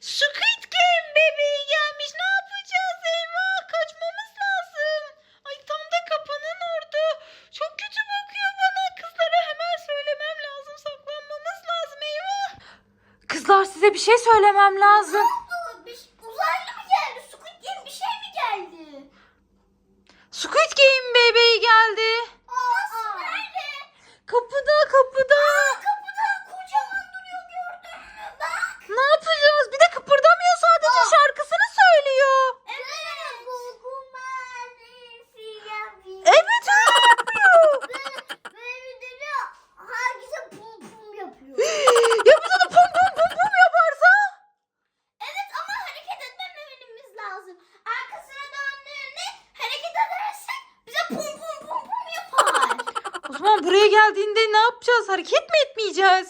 Squid Game bebeği gelmiş. Ne yapacağız? Eyvah kaçmamız lazım. Ay tam da kapının orada. Çok kötü bakıyor bana. Kızlara hemen söylemem lazım. Saklanmamız lazım. Eyvah. Kızlar size bir şey söylemem lazım. oldu? Bir, şey- uzaylı mı geldi? Squid bir şey mi geldi? Squid Game bebeği geldi. pum pum pum pum yapar. O buraya geldiğinde ne yapacağız? Hareket mi etmeyeceğiz?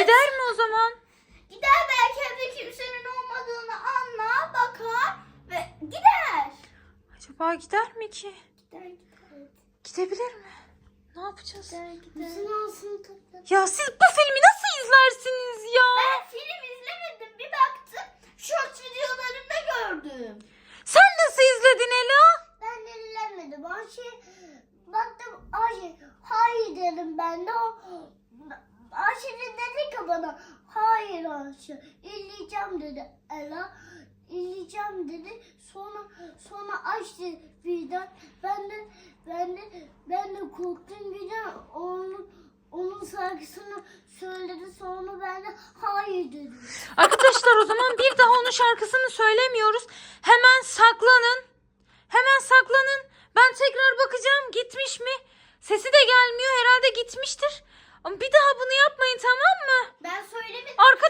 Gider mi o zaman? Gider belki evde kimsenin olmadığını anlar, bakar ve gider. Acaba gider mi ki? Gider gider. Gidebilir mi? Ne yapacağız? Gider gider. Ya siz bu filmi nasıl izlersiniz ya? Ben film izlemedim. Bir baktım. Short videolarında gördüm. Sen nasıl izledin Ela? Ben izlemedim. Ayşe baktım Ayşe hayır dedim ben de o Aşırı dedi ki bana hayır aşırı izleyeceğim dedi Ela. İzleyeceğim dedi. Sonra sonra açtı birden. Ben de ben de ben de korktum birden onun onun şarkısını söyledi sonra ben de hayır dedim. Arkadaşlar o zaman bir daha onun şarkısını söylemiyoruz. Hemen saklanın. Hemen saklanın. Ben tekrar bakacağım gitmiş mi? Sesi de gelmiyor herhalde gitmiştir. Ama bir daha bunu yapmayın tamam mı? Ben söylemedim. Arka